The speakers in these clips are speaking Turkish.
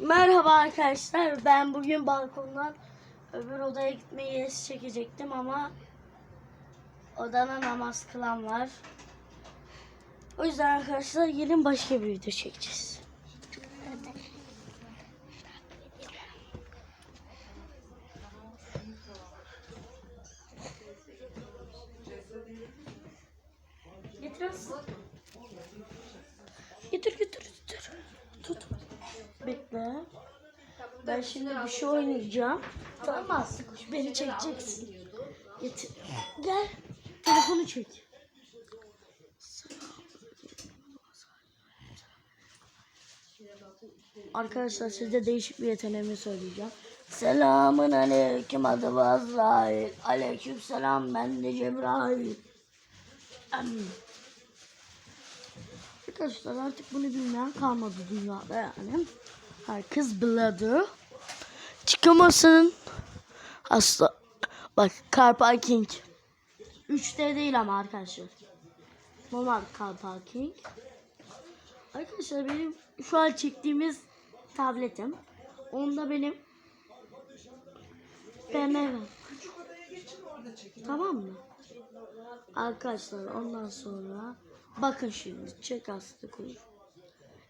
Merhaba arkadaşlar. Ben bugün balkondan öbür odaya gitmeyi çekecektim ama odana namaz kılan var. O yüzden arkadaşlar gelin başka bir video çekeceğiz. Getir getir getir. Tut. Bekle. Ben şimdi bir şey oynayacağım. Tamam mı Aslı kuş? Beni çekeceksin. Getir. Gel. Telefonu çek. Arkadaşlar size değişik bir yeteneğimi söyleyeceğim. Selamun aleyküm adı Azrail. Aleyküm selam ben de Cebrail. Arkadaşlar artık bunu bilmeyen kalmadı dünyada yani. Herkes biledi. Çıkamasın. Asla. Bak car parking. 3D değil ama arkadaşlar. Normal car parking. Arkadaşlar benim şu an çektiğimiz tabletim. Onda benim BMW. Tamam mı? Arkadaşlar ondan sonra bakın şimdi çek aslı koy.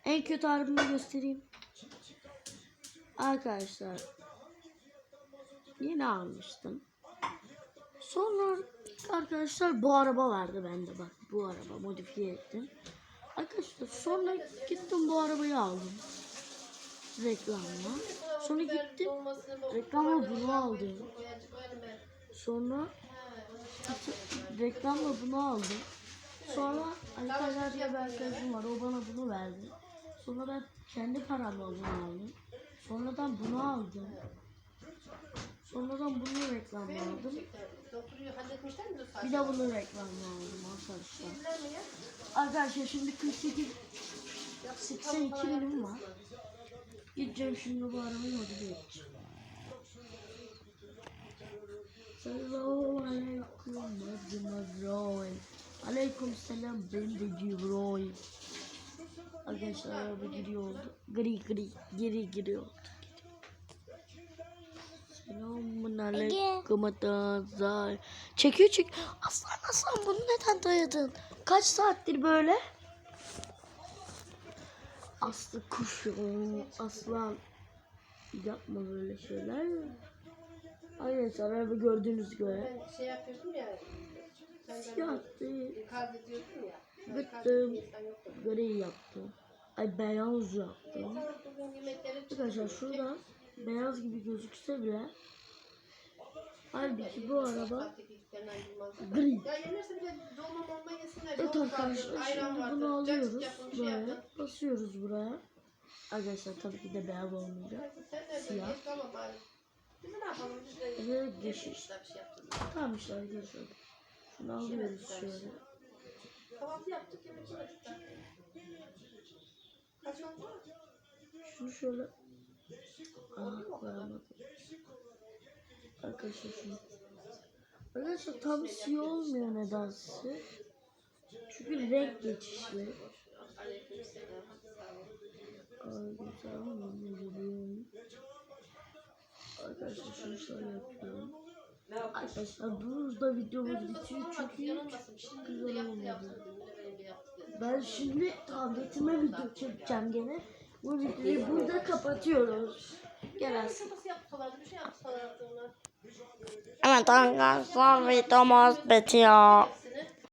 En kötü harbimi göstereyim. Arkadaşlar yeni almıştım. Sonra arkadaşlar bu araba vardı bende bak bu araba modifiye ettim. Arkadaşlar sonra gittim bu arabayı aldım. Reklamla. Sonra gittim reklamla bunu aldım. Sonra reklamla bunu aldım. Sonra diye bir arkadaşım var. O bana bunu verdi. Sonra ben kendi paramla bunu aldım. Sonradan bunu aldım. Sonradan bunu reklamla aldım. Bir de bunu reklamla aldım arkadaşlar. Arkadaşlar şimdi 48 82 binim var. Gideceğim şimdi bu arabayı modifiye edeceğim. Selamun aleyküm Mazroy. Aleyküm selam ben de Cibroy. Arkadaşlar araba giriyor oldu. Gri gri geri giriyor oldu. Selamun aleyküm Atazay. Çekiyor çek. Aslan aslan bunu neden dayadın? Kaç saattir böyle? Aslı kuşum aslan. Yapma böyle şeyler. Arkadaşlar araba gördüğünüz gibi. Şey yapıyorsun ya. Sen Siyah değil. kaydediyorsun ya. Gittim. Gri yaptım. Ay beyaz yaptım. Arkadaşlar şurada beyaz gibi gözükse bile halbuki bu araba gri. Evet arkadaşlar şimdi bunu alıyoruz böyle basıyoruz buraya. Arkadaşlar tabii ki de beyaz olmayacak. Siyah. Biz ne yapalım? Biz de Ve yeşil. işte bir şey yaptık. Tamam işte arkadaşlar. Şunu alıyoruz şöyle. Kahvaltı yaptık, yemek yemedik. de. Kaç oldu? Şunu şöyle Aa, koyamadım. Arkadaşlar şunu. Arkadaşlar tam siyah olmuyor nedense. Çünkü renk geçişli. Aleykümselam. Sağ olun. Aleykümselam. Arkadaşlar yapıyorum. Arkadaşlar burada videomuz bitiyor çünkü. Şimdi güzel olmadı. Ben şimdi tabletime video çekeceğim gene. Bu videoyu burada kapatıyoruz. Gel Aslı. Şurası yapsalardı, bir şey. Evet arkadaşlar videomuz bitiyor.